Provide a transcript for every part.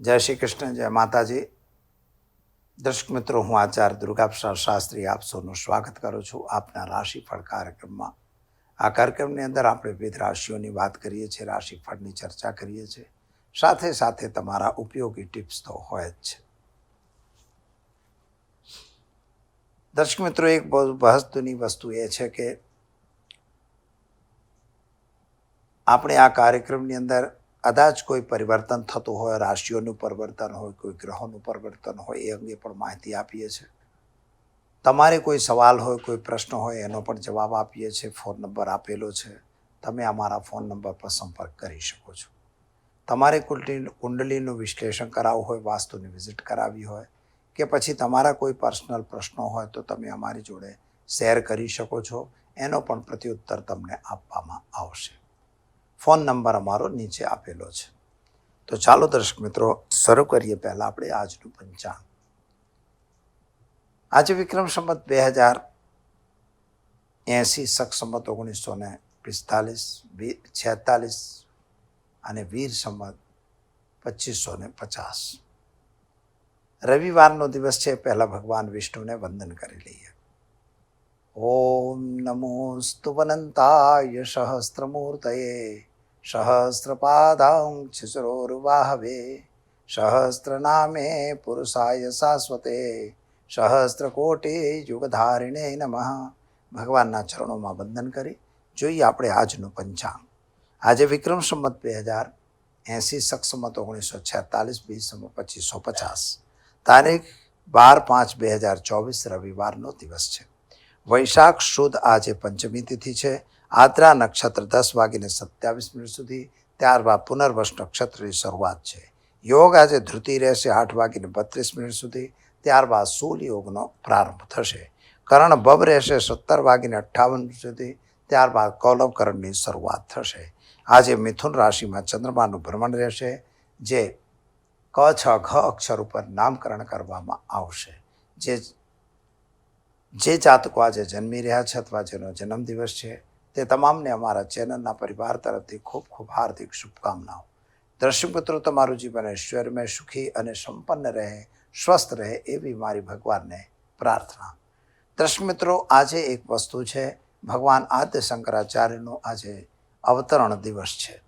જય શ્રી કૃષ્ણ, જય માતાજી. દર્શક મિત્રો, હું આચાર્ય દુર્ગાપ્રસાદ શાસ્ત્રી આપ સૌનું સ્વાગત કરું છું આપના રાશિફળ કાર્યક્રમમાં. આ કાર્યક્રમની અંદર આપણે વિવિધ રાશિઓની વાત કરીએ છીએ, રાશિફળની ચર્ચા કરીએ છીએ. સાથે સાથે તમારા ઉપયોગી ટિપ્સ તો હોય જ છે. દર્શક મિત્રો, એક બહુ મહત્વની વસ્તુ એ છે કે આપણે આ કાર્યક્રમની અંદર કદાચ કોઈ પરિવર્તન થતું હોય, રાશિઓનું પરિવર્તન હોય, કોઈ ગ્રહોનું પરિવર્તન હોય, એ અંગે પણ માહિતી આપીએ છીએ તમારે કોઈ સવાલ હોય, કોઈ પ્રશ્ન હોય, એનો પણ જવાબ આપીએ છીએ ફોન નંબર આપેલો છે. તમે અમારા ફોન નંબર પર સંપર્ક કરી શકો છો. તમારે કુંડલી, કુંડલીનું વિશ્લેષણ કરાવવું હોય, વાસ્તુની વિઝિટ કરાવવી હોય, કે પછી તમારા કોઈ પર્સનલ પ્રશ્નો હોય, તો તમે અમારી જોડે શેર કરી શકો છો. એનો પણ પ્રત્યુત્તર તમને આપવામાં આવશે. ફોન નંબર અમારો નીચે આપેલો છે. તો ચાલો દર્શક મિત્રો, શરૂ કરીએ પહેલાં આપણે આજનું પંચાંગ. આજે વિક્રમ સંમત બે હજાર એંસી સખ સંમત ઓગણીસો ને પિસ્તાલીસ છેતાલીસ અને વીર સંમત પચીસો ને પચાસ. રવિવારનો દિવસ છે, પહેલાં ભગવાન વિષ્ણુને વંદન કરી લઈએ. ઓમ નમોસ્તુ વનંતાય સહસ્ત્રમૂર્તયે સહસ્રપાદાં શિશરોર્વાહવે સહસ્રનામે પુરુષાય શાશ્વતે સહસ્રકોટિ યુગધારિણે નમઃ ભગવાનના ચરણોમાં વંદન કરી, જોઈએ આપણે આજનું પંચાંગ. આજે વિક્રમ સંમત બે હજાર એંસી, સક્ષમત ઓગણીસો છેતાલીસ બીસ સંમત પચીસો પચાસ. તારીખ બાર પાંચ બે હજાર ચોવીસ, રવિવારનો દિવસ છે. વૈશાખ સુદ આજે પંચમી તિથિ છે. આદ્રા નક્ષત્ર દસ વાગીને સત્યાવીસ મિનિટ સુધી ત્યારબાદ પુનર્વસ નક્ષત્રની શરૂઆત છે. યોગ આજે ધૃતિ રહેશે આઠ વાગીને બત્રીસ મિનિટ સુધી. ત્યારબાદ સૂલ યોગનો પ્રારંભ થશે. કરણ બબ રહેશે સત્તર વાગીને અઠ્ઠાવન સુધી. ત્યારબાદ કૌલવકરણની શરૂઆત થશે. આજે મિથુન રાશિમાં ચંદ્રમાનું ભ્રમણ રહેશે, જે ક, છ, ઘ અક્ષર ઉપર નામકરણ કરવામાં આવશે. જે જે જાતકો આજે જન્મી રહ્યા છે અથવા જેનો જન્મદિવસ છે, તે તમામને અમારા ચેનલના પરિવાર તરફથી ખૂબ ખૂબ હાર્દિક શુભકામનાઓ. દર્શક તમારું જીવન ઐશ્વર્યમય, સુખી અને સંપન્ન રહે, સ્વસ્થ રહે એવી મારી ભગવાનને પ્રાર્થના. દર્શક મિત્રો, આજે એક વસ્તુ છે, ભગવાન આદ્ય શંકરાચાર્યનો આજે અવતરણ દિવસ છે.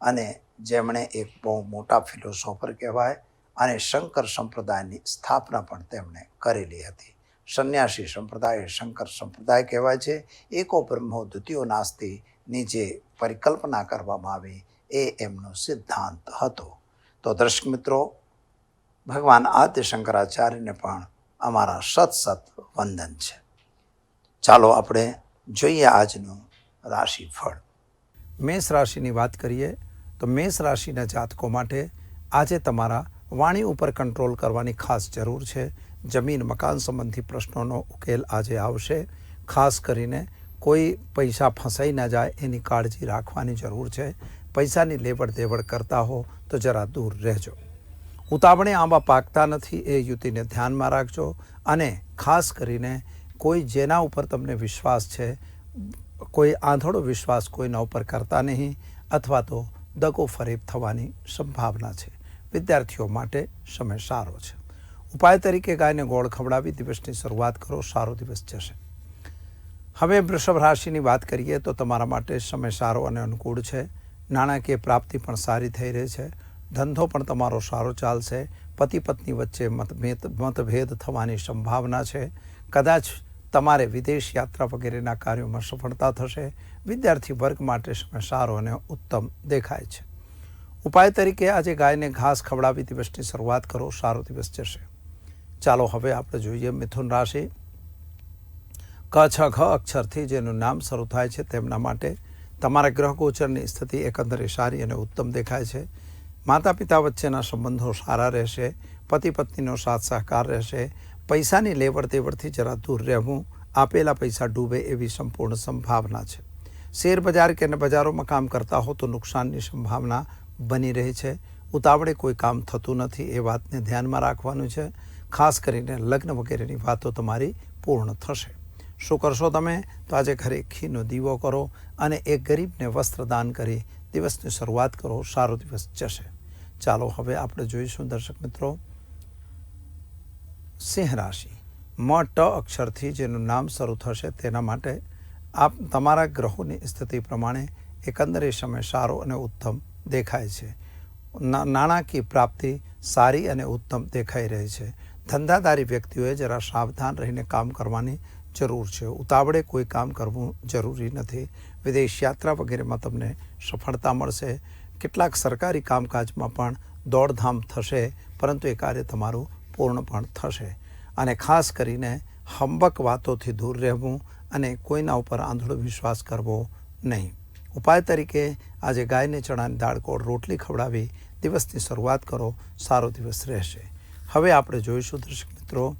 અને જેમણે એક બહુ મોટા ફિલોસોફર કહેવાય અને શંકર સંપ્રદાયની સ્થાપના પણ તેમણે કરેલી હતી. સંન્યાસી સંપ્રદાય, શંકર સંપ્રદાય કહેવાય છે. એકો બ્રહ્મો દ્વિતીયો નાસ્તિની જે પરિકલ્પના કરવામાં આવી. એ એમનો સિદ્ધાંત હતો. તો દર્શક મિત્રો, ભગવાન આદ્ય શંકરાચાર્યને પણ અમારા સત સત વંદન છે. ચાલો આપણે જોઈએ આજનું રાશિફળ. મેષ રાશિની વાત કરીએ, તો મેષ રાશિના જાતકો માટે આજે તમારા વાણી ઉપર કંટ્રોલ કરવાની ખાસ જરૂર છે. જમીન, મકાન સંબંધી પ્રશ્નોનો ઉકેલ આજે આવશે. ખાસ કરીને કોઈ પૈસા ફસાઈ ના જાય એની કાળજી રાખવાની જરૂર છે. પૈસાની લેવડ દેવડ કરતા હો તો જરા દૂર રહેજો. ઉતાવળે આંબા પાકતા નથી એ યુતિને ધ્યાનમાં રાખજો અને ખાસ કરીને કોઈ જેના ઉપર તમને વિશ્વાસ છે, કોઈ આંધળો વિશ્વાસ કોઈના ઉપર કરતા નહીં અથવા તો દગો ફરેબ થવાની સંભાવના છે. વિદ્યાર્થીઓ માટે સમય સારો છે. ઉપાય તરીકે ગાયને ગોળ ખવડાવી દિવસની શરૂઆત કરો, સારો દિવસ જશે. હવે વૃષભ રાશિની વાત કરીએ તો તમારા માટે સમય સારો અને અનુકૂળ છે. નાણાકીય પ્રાપ્તિ પણ સારી થઈ રહી છે. ધંધો પણ તમારો સારો ચાલશે. પતિ પત્ની વચ્ચે મતભેદ મતભેદ થવાની સંભાવના છે. કદાચ તમારે વિદેશ યાત્રા વગેરેના કાર્યોમાં સફળતા થશે. વિદ્યાર્થી વર્ગ માટે સમય સારો અને ઉત્તમ દેખાય છે. ઉપાય તરીકે આજે ગાયને ઘાસ ખવડાવી દિવસની શરૂઆત કરો, સારો દિવસ જશે. ચાલો હવે આપણે જોઈએ મિથુન રાશિ. ક, છ ઘ અક્ષરથી જેનું નામ શરૂ થાય છે તેમના માટે તમારા ગ્રહ ગોચરની સ્થિતિ એકંદરે સારી અને ઉત્તમ દેખાય છે. માતા પિતા વચ્ચેના સંબંધો સારા રહેશે પતિ પત્નીનો સાથ સહકાર રહેશે, પૈસાની લેવડ દેવડથી જરા દૂર રહેવું, આપેલા પૈસા ડૂબે એવી સંપૂર્ણ સંભાવના છે. શેર બજાર કે બજારોમાં કામ કરતા હો તો નુકસાનની સંભાવના બની રહી છે. ઉતાવળે કોઈ કામ થતું નથી એ વાતને ધ્યાનમાં રાખવાનું છે. ખાસ કરીને લગ્ન વગેરેની વાતો તમારી પૂર્ણ થશે. શું કરશો તમે? તો આજે ઘરે ઘીનો દીવો કરો અને એક ગરીબને વસ્ત્ર દાન કરી દિવસની શરૂઆત કરો. સારો દિવસ જશે. ચાલો હવે આપણે જોઈશું દર્શક મિત્રો. સિંહ રાશિ. મ, ટ અક્ષરથી જેનું નામ શરૂ થશે તેના માટે આપ તમારા ગ્રહોની સ્થિતિ પ્રમાણે એકંદરે સમય સારો અને ઉત્તમ દેખાય છે. નાણાકીય પ્રાપ્તિ સારી અને ઉત્તમ દેખાઈ રહી છે. ધંધાદારી વ્યક્તિઓએ જરા સાવધાન રહીને કામ કરવાની જરૂર છે. ઉતાવળે કોઈ કામ કરવું જરૂરી નથી. વિદેશ યાત્રા વગેરેમાં તમને સફળતા મળશે. કેટલાક સરકારી કામકાજમાં પણ દોડધામ થશે, પરંતુ એ કાર્ય તમારું પૂર્ણ પણ થશે. અને ખાસ કરીને હંબક વાતોથી દૂર રહેવું અને કોઈના ઉપર આંધળો વિશ્વાસ કરવો નહીં. ઉપાય તરીકે આજે ગાયને ચણાની દાળ ગોળ રોટલી ખવડાવી દિવસની શરૂઆત કરો. સારો દિવસ રહેશે. હવે આપણે જોઈશું દર્શક મિત્રો,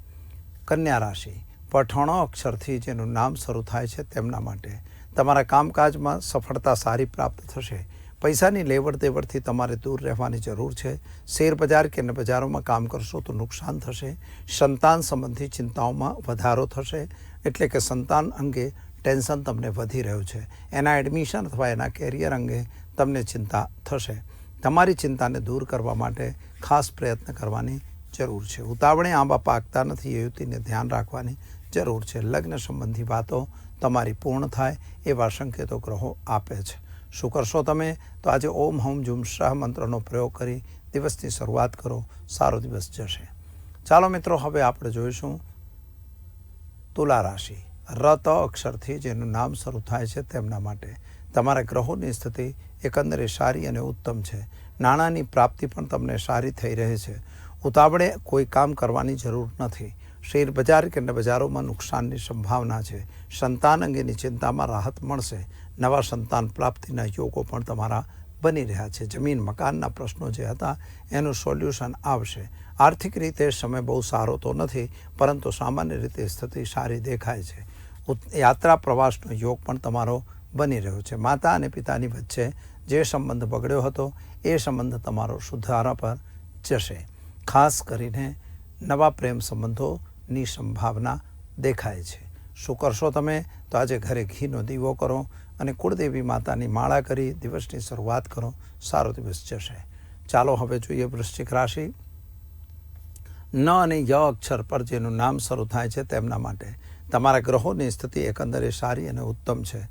કન્યા રાશિ. પઠણો અક્ષરથી જેનું નામ શરૂ થાય છે તેમના માટે. તમારા કામકાજમાં સફળતા સારી પ્રાપ્ત થશે. પૈસાની લેવડ દેવડથી તમારે દૂર રહેવાની જરૂર છે. શેર બજાર કે બજારોમાં કામ કરશો તો નુકસાન થશે. સંતાન સંબંધી ચિંતાઓમાં વધારો થશે. એટલે કે સંતાન અંગે ટેન્શન તમને વધી રહ્યું છે. એના એડમિશન અથવા એના કેરિયર અંગે તમને ચિંતા થશે. તમારી ચિંતાને દૂર કરવા માટે ખાસ પ્રયત્ન કરવાની જરૂર છે. ઉતાવળે આંબા પાકતા નથી, એ યુવતીને ધ્યાન રાખવાની જરૂર છે. લગ્ન સંબંધી વાતો તમારી પૂર્ણ થાય એવા સંકેતો ગ્રહો આપે છે. શું કરશો તમે? તો આજે ઓમ હમ જુમ શાહ મંત્રનો પ્રયોગ કરી દિવસની શરૂઆત કરો. સારો દિવસ જશે. ચાલો મિત્રો, હવે આપણે જોઈશું તુલા રાશિ. રત અક્ષરથી જેનું નામ શરૂ થાય છે તેમના માટે. તમારા ગ્રહોની સ્થિતિ એકંદરે સારી અને ઉત્તમ છે. નાણાંની પ્રાપ્તિ પણ તમને સારી થઈ રહી છે. ઉતાવળે કોઈ કામ કરવાની જરૂર નથી. શેર બજાર કે બજારોમાં નુકસાનની સંભાવના છે. સંતાન અંગેની ચિંતામાં રાહત મળશે. નવા સંતાન પ્રાપ્તિના યોગો પણ તમારા બની રહ્યા છે. જમીન મકાનના પ્રશ્નો જે હતા એનું સોલ્યુશન આવશે. આર્થિક રીતે સમય બહુ સારો તો નથી, પરંતુ સામાન્ય રીતે સ્થિતિ સારી દેખાય છે. યાત્રા પ્રવાસનો યોગ પણ તમારો બની રહ્યો છે. માતા અને પિતાની વચ્ચે જે સંબંધ બગડ્યો હતો, એ સંબંધ તમારો સુધારા પર જશે. ખાસ કરીને નવા પ્રેમ સંબંધોની સંભાવના દેખાય છે. શું કરશો તમે? તો આજે ઘરે ઘીનો દીવો કરો અને કુળદેવી માતાની માળા કરી દિવસની શરૂઆત કરો. સારો દિવસ જશે. ચાલો હવે જોઈએ વૃશ્ચિક રાશિ. ન અને ય અક્ષર પર જેનું નામ શરૂ થાય છે તેમના માટે. તમારા ગ્રહોની સ્થિતિ એકંદરે સારી અને ઉત્તમ છે.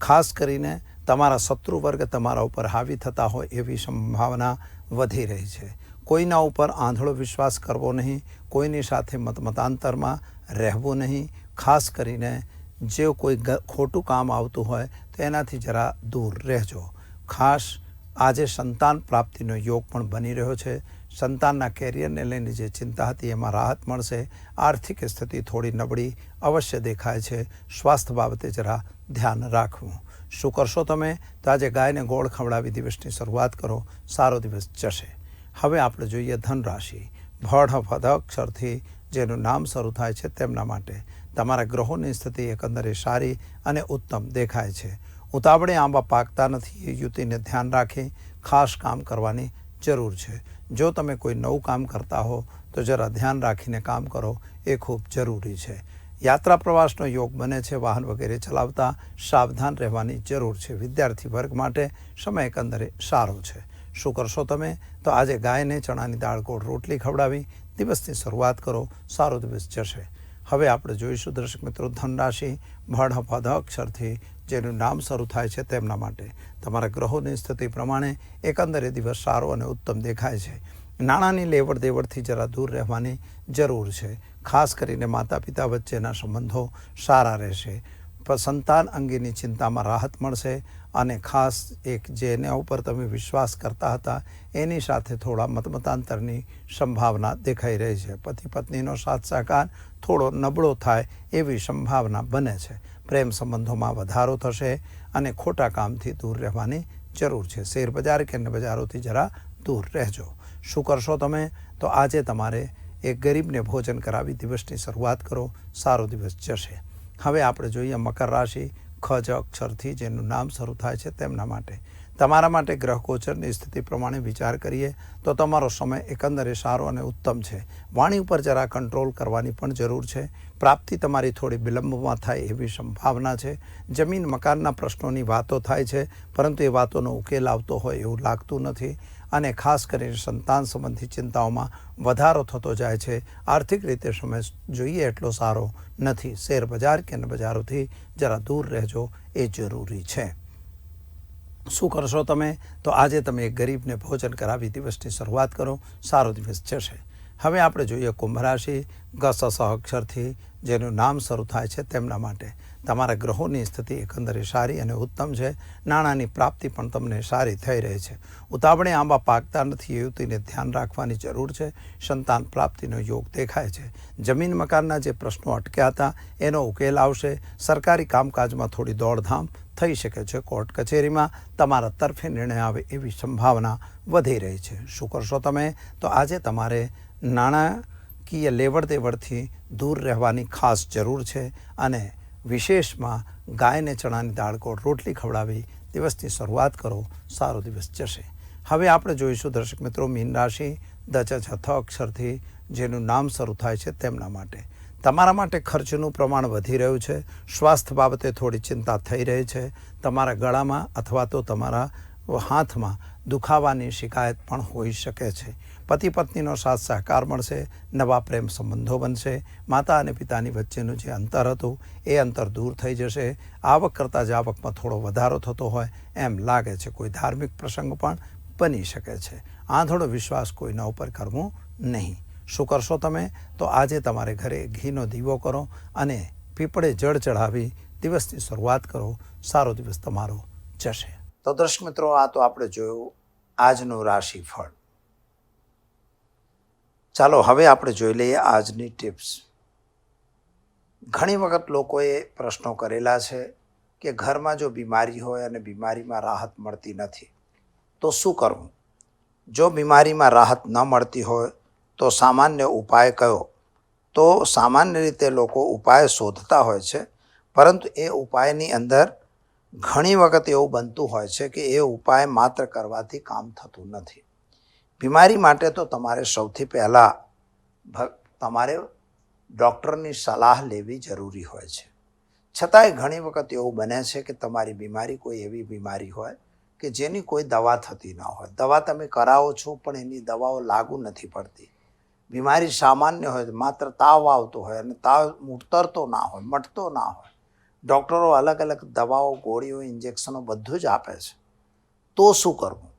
ખાસ કરીને તમારા શત્રુ વર્ગ તમારા ઉપર હાવી થતા હોય એવી સંભાવના વધી રહી છે. કોઈના ઉપર આંધળો વિશ્વાસ કરવો નહીં, કોઈની સાથે મત મતાંતરમાં રહેવું નહીં. ખાસ કરીને જે કોઈ ખોટું કામ આવતું હોય તો એનાથી જરા દૂર રહેજો. ખાસ આજે સંતાન પ્રાપ્તિનો યોગ પણ બની રહ્યો છે. સંતાનના કેરિયરને લઈને જે ચિંતા હતી એમાં રાહત મળશે. આર્થિક સ્થિતિ થોડી નબળી અવશ્ય દેખાય છે. સ્વાસ્થ્ય બાબતે જરા ધ્યાન રાખવું. શું કરશો તમે? તો આજે ગાયને ગોળ ખવડાવી દિવસની શરૂઆત કરો. સારો દિવસ જશે. હવે આપણે જોઈએ ધન રાશિ ભડ ભદ અક્ષરથી જેનું નામ શરૂ થાય છે તેમના માટે. તમારા ગ્રહોની સ્થિતિ એકંદરે સારી અને ઉત્તમ દેખાય છે. ઉતાવળે આંબા પાકતા નથી, એ યુતિને ધ્યાન રાખી, ખાસ કામ કરવાની જરૂર છે. જો તમે કોઈ નવું કામ કરતા હો, તો જરા ધ્યાન રાખીને કામ કરો, એ ખૂબ જરૂરી છે. યાત્રા પ્રવાસનો યોગ બને છે, વાહન વગેરે ચલાવતા સાવધાન રહેવાની જરૂર છે. વિદ્યાર્થી વર્ગ માટે સમય એકંદરે સારો છે. શું કરશો તમે? તો આજે ગાયને ચણાની દાળ કોળ રોટલી ખવડાવી દિવસની શરૂઆત કરો. સારો દિવસ જશે. હવે આપણે જોઈશું દર્શક મિત્રો ધનરાશિ ભણ પદ અક્ષરથી જેનું નામ શરૂ થાય છે તેમના માટે. તમારા ગ્રહોની સ્થિતિ પ્રમાણે એકંદરે દિવસ સારો અને ઉત્તમ દેખાય છે. નાણાંની લેવડ દેવડથી જરા દૂર રહેવાની જરૂર છે. ખાસ કરીને માતા પિતા વચ્ચેના સંબંધો સારા રહેશે. સંતાન અંગેની ચિંતામાં રાહત મળશે અને ખાસ એક જેના ઉપર તમે વિશ્વાસ કરતા હતા, એની સાથે થોડા મતમતાંતરની સંભાવના દેખાઈ રહી છે. પતિ પત્નીનો સાથ સહકાર થોડો નબળો થાય એવી સંભાવના બને છે. પ્રેમ સંબંધોમાં વધારો થશે અને ખોટા કામથી દૂર રહેવાની જરૂર છે. શેર બજાર કે બજારોથી જરા દૂર રહેજો. શું કરશો તમે? તો આજે તમારે એક ગરીબને ભોજન કરાવી દિવસની શરૂઆત કરો. સારો દિવસ જશે. હવે આપણે જોઈએ મકર રાશિ, ખ, જ, અક્ષરથી જેનું નામ શરૂ થાય છે તેમના માટે. તમારા માટે ગ્રહ ગોચરની સ્થિતિ પ્રમાણે વિચાર કરીએ તો તમારો સમય એકંદરે સારો અને ઉત્તમ છે. વાણી ઉપર જરા કંટ્રોલ કરવાની પણ જરૂર છે. પ્રાપ્તિ તમારી થોડી વિલંબમાં થાય એવી સંભાવના છે. જમીન મકાનના પ્રશ્નોની વાતો થાય છે, પરંતુ એ વાતોનો ઉકેલ આવતો હોય એવું લાગતું નથી. અને ખાસ કરીને સંતાન સંબંધી ચિંતાઓમાં વધારો થતો જાય છે. આર્થિક રીતે સમય જોઈએ એટલો સારો નથી. શેર બજાર કે બજારોથી જરા દૂર રહેજો એ જરૂરી છે. શું કરશો તમે? તો આજે તમે એક ગરીબને ભોજન કરાવી દિવસની શરૂઆત કરો. સારો દિવસ જશે. હવે આપણે જોઈએ કુંભ રાશિ. ગસ અક્ષરથી જેનું નામ શરૂ થાય છે તેમના માટે તમારા ગ્રહોની સ્થિતિ એકંદરે સારી અને ઉત્તમ છે. નાણાંની પ્રાપ્તિ પણ તમને સારી થઈ રહી છે. ઉતાવળે આંબા પાકતા નથી, યુવતીને ધ્યાન રાખવાની જરૂર છે. સંતાન પ્રાપ્તિનો યોગ દેખાય છે. જમીન મકાનના જે પ્રશ્નો અટક્યા હતા, એનો ઉકેલ આવશે. સરકારી કામકાજમાં થોડી દોડધામ થઈ શકે છે. કોર્ટ કચેરીમાં તમારા તરફે નિર્ણય આવે એવી સંભાવના વધી રહી છે. શું કરશો તમે? તો આજે તમારે નાણાકીય લેવડ દેવડથી દૂર રહેવાની ખાસ જરૂર છે અને વિશેષમાં ગાયને ચણાની દાળ કોળ રોટલી ખવડાવી દિવસની શરૂઆત કરો, સારો દિવસ જશે. હવે આપણે જોઈશું દર્શક મિત્રો મીન રાશિ, દચ છથ અક્ષરથી જેનું નામ શરૂ થાય છે તેમના માટે. તમારા માટે ખર્ચનું પ્રમાણ વધી રહ્યું છે, સ્વાસ્થ્ય બાબતે થોડી ચિંતા થઈ રહી છે, તમારા ગળામાં અથવા તો તમારા હાથમાં દુખાવાની શિકાયત પણ હોઈ શકે છે. પતિ પત્નીનો સાથ સહકાર મળશે, નવા પ્રેમ સંબંધો બનશે, માતા અને પિતાની વચ્ચેનું જે અંતર હતું એ અંતર દૂર થઈ જશે. આવક કરતાં જ આવકમાં થોડો વધારો થતો હોય એમ લાગે છે. કોઈ ધાર્મિક પ્રસંગ પણ બની શકે છે. આંધળો વિશ્વાસ કોઈના ઉપર કરવો નહીં. શું કરશો તમે? તો આજે તમારે ઘરે ઘીનો દીવો કરો અને પીપળે જળ ચઢાવી દિવસની શરૂઆત કરો. સારો દિવસ તમારો જશે. તો દર્શક મિત્રો, આ તો આપણે જોયું આજનું રાશિફળ. ચાલો હવે આપણે જોઈ લઈએ આજની ટિપ્સ. ઘણી વખત લોકોએ પ્રશ્નો કરેલા છે કે ઘરમાં જો બીમારી હોય અને બીમારીમાં રાહત મળતી નથી, તો શું કરવું? જો બીમારીમાં રાહત ન મળતી હોય, તો સામાન્ય ઉપાય કયો? તો સામાન્ય રીતે લોકો ઉપાય શોધતા હોય છે, પરંતુ એ ઉપાયની અંદર ઘણી વખત એવું બનતું હોય છે કે એ ઉપાય માત્ર કરવાથી કામ થતું નથી. બીમારી માટે તો તમારે સૌથી પહેલાં તમારે ડૉક્ટરની સલાહ લેવી જરૂરી હોય છે. છતાંય ઘણી વખત એવું બને છે કે તમારી બીમારી કોઈ એવી બીમારી હોય કે જેની કોઈ દવા થતી ના હોય. દવા તમે કરાવો છો પણ એની દવાઓ લાગુ નથી પડતી. બીમારી સામાન્ય હોય, માત્ર તાવ આવતો હોય અને તાવ ઉતરતો ના હોય, મટતો ના હોય. ડૉક્ટરો અલગ અલગ દવાઓ, ગોળીઓ, ઇન્જેક્શનો બધું જ આપે છે. તો શું કરવું?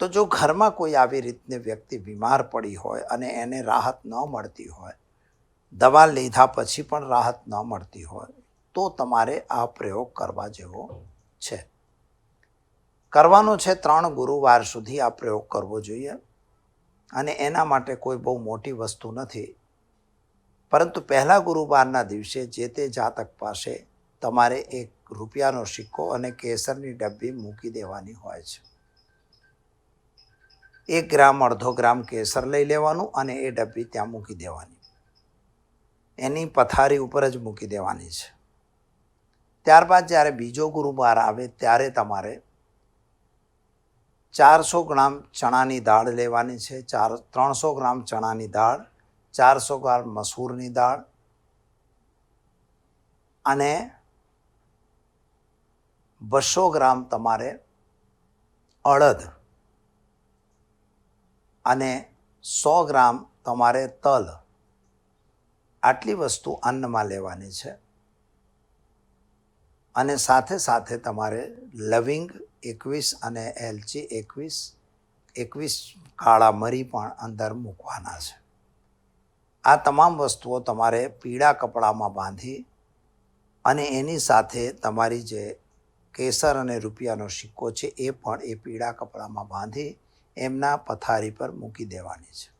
તો જો ઘરમાં કોઈ આવી રીતની વ્યક્તિ બીમાર પડી હોય અને એને રાહત ન મળતી હોય, દવા લીધા પછી પણ રાહત ન મળતી હોય, તો તમારે આ પ્રયોગ કરવા જેવો છે. કરવાનો છે ત્રણ ગુરુવાર સુધી આ પ્રયોગ કરવો જોઈએ અને એના માટે કોઈ બહુ મોટી વસ્તુ નથી. પરંતુ પહેલા ગુરુવારના દિવસે જે તે જાતક પાસે તમારે એક રૂપિયાનો સિક્કો અને કેસરની ડબ્બી મૂકી દેવાની હોય છે. એક ગ્રામ, અડધો ગ્રામ કેસર લઈ લેવાનું અને એ ડબ્બી ત્યાં મૂકી દેવાની. એની પથારી ઉપર જ મૂકી દેવાની છે. ત્યારબાદ જ્યારે બીજો ગુરુવાર આવે ત્યારે તમારે ચારસો ગ્રામ ચણાની દાળ લેવાની છે, ચાર, ત્રણસો ગ્રામ ચણાની દાળ ચારસો ગ્રામ મસૂરની દાળ અને બસો ગ્રામ તમારે અડદ અને સો ગ્રામ તમારે તલ. આટલી વસ્તુ અન્નમાં લેવાની છે. અને સાથે સાથે તમારે લવિંગ એકવીસ અને એલચી એકવીસ એકવીસ કાળા મરી પણ અંદર મૂકવાના છે. આ તમામ વસ્તુઓ તમારે પીળા કપડામાં બાંધી અને એની સાથે તમારી જે કેસર અને રૂપિયાનો સિક્કો છે એ પણ એ પીળા કપડામાં બાંધી એમના પથારી પર મૂકી દેવાની છે.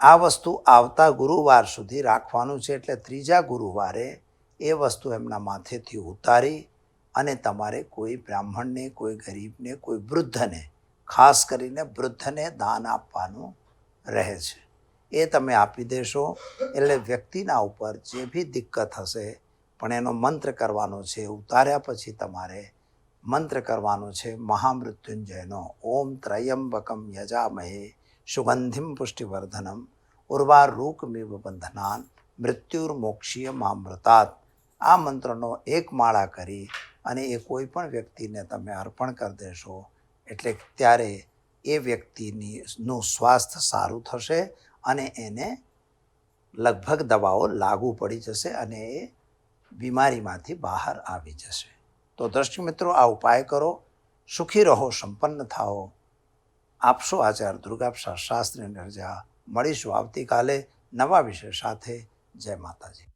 આ વસ્તુ આવતા ગુરુવાર સુધી રાખવાનું છે એટલે ત્રીજા ગુરુવારે એ વસ્તુ એમના માથેથી ઉતારી અને તમારે કોઈ બ્રાહ્મણને, કોઈ ગરીબને, કોઈ વૃદ્ધને, ખાસ કરીને વૃદ્ધને દાન આપવાનું રહે છે. એ તમે આપી દેશો. એટલે વ્યક્તિના ઉપર જે બી દિક્કત હશે, પણ એનો મંત્ર કરવાનો છે, ઉતાર્યા પછી તમારે મંત્ર કરવાનો છે, મહામૃત્યુંજયનો. ઓમ ત્રયંબકમ યજામહે સુગંધિમ પુષ્ટિવર્ધનમ ઉર્વારૂકમિવ બંધનાન મૃત્યુર્મોક્ષીય મામૃતાત આ મંત્રનો એક માળા કરી અને એ કોઈ પણ વ્યક્તિને તમે અર્પણ કરી દેશો. એટલે ત્યારે એ વ્યક્તિની નું સ્વાસ્થ્ય સારું થશે અને એને લગભગ દવાઓ લાગુ પડી જશે અને એ બીમારીમાંથી બહાર આવી જશે. તો દ્રષ્ટિ મિત્રો, આ ઉપાય કરો. સુખી રહો, સંપન્ન થાઓ. આપશો આચાર્ય દુર્ગાપ્સા શાસ્ત્રી રજા મળીશું? આવતીકાલે નવા વિષય સાથે. જય માતાજી.